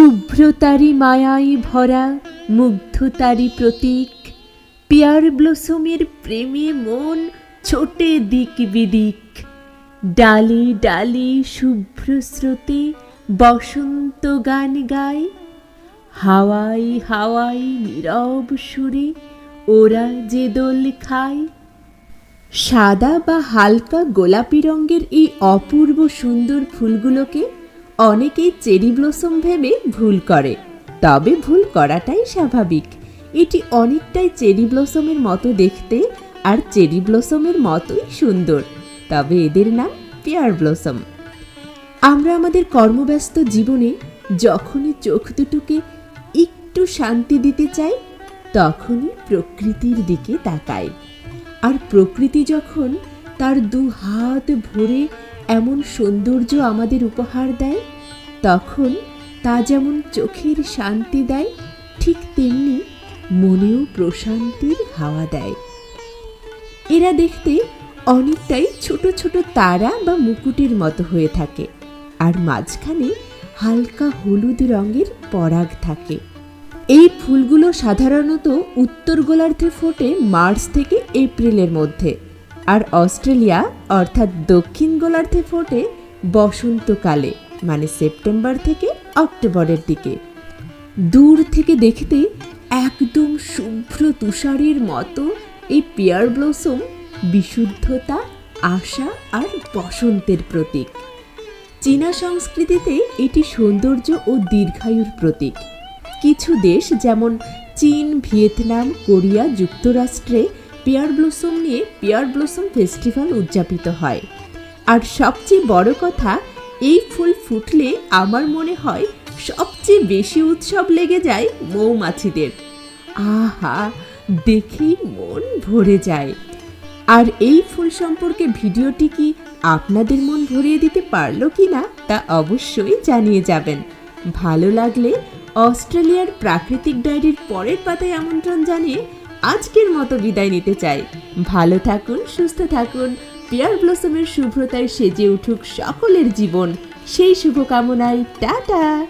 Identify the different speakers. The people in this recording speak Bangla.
Speaker 1: শুভ্রতারি মায়াই ভরা, মুগ্ধতারি প্রতীক। পিয়ার ব্লসমের প্রেমে মন ছোটে দিক বিদিক। ডালি ডালি শুভ্র স্রোতে বসন্ত গান গায় হাওয়াই হাওয়াই নীরব সুরে ওরা যে দোল খায়। সাদা বা হালকা গোলাপি রঙের এই অপূর্ব সুন্দর ফুলগুলোকে অনেকেই চেরি ব্লসম ভেবে ভুল করে, তবে ভুল করাটাই স্বাভাবিক। এটি অনেকটাই চেরি ব্লসমের মতো দেখতে আর চেরি ব্লসমের মতোই সুন্দর, তবে এদের নাম পেয়ার ব্লসম। আমরা আমাদের কর্মব্যস্ত জীবনে যখনই চোখ দুটোকে একটু শান্তি দিতে চাই, তখনই প্রকৃতির দিকে তাকাই। আর প্রকৃতি যখন তার দু হাত ভরে এমন সৌন্দর্য আমাদের উপহার দেয়, তখন তা যেমন চোখের শান্তি দেয়, ঠিক তেমনি মনেও প্রশান্তির হাওয়া দেয়। এরা দেখতে অনেকটাই ছোট ছোট তারা বা মুকুটের মতো হয়ে থাকে, আর মাঝখানে হালকা হলুদ রঙের পরাগ থাকে। এই ফুলগুলো সাধারণত উত্তর গোলার্ধে ফোটে মার্চ থেকে এপ্রিলের মধ্যে। আর অস্ট্রেলিয়া, অর্থাৎ দক্ষিণ গোলার্ধে ফোটে বসন্তকালে মানে সেপ্টেম্বর থেকে অক্টোবরের দিকে। দূর থেকে দেখতে একদম শুভ্র তুষারের মতো এই পেয়ার ব্লসম, বিশুদ্ধতা, আশা আর বসন্তের প্রতীক। চীনা সংস্কৃতিতে এটি সৌন্দর্য ও দীর্ঘায়ুর প্রতীক। কিছু দেশ যেমন চীন, ভিয়েতনাম, কোরিয়া যুক্তরাষ্ট্রে পেয়ার ব্লসম নিয়ে পেয়ার ব্লসম ফেস্টিভ্যাল উদযাপিত হয়। আর সবচেয়ে বড় কথা, এই ফুল ফুটলে আমার মনে হয় সবচেয়ে বেশি উৎসব লেগে যায় মৌমাছিদের। আহা দেখেই মন ভরে যায়। আর এই ফুল সম্পর্কে ভিডিওটি কি আপনাদের মন ভরিয়ে দিতে পারল কি না, তা অবশ্যই জানিয়ে যাবেন। ভালো লাগলে অস্ট্রেলিয়ার প্রাকৃতিক ডায়েরির পরের পাতায় আমন্ত্রণ জানিয়ে আজকের মতো বিদায় নিতে চাই। ভালো থাকুন, সুস্থ থাকুন। পিয়ার ব্লসমের শুভ্রতায় সেজে উঠুক সকলের জীবন। সেই শুভকামনায়, টাটা!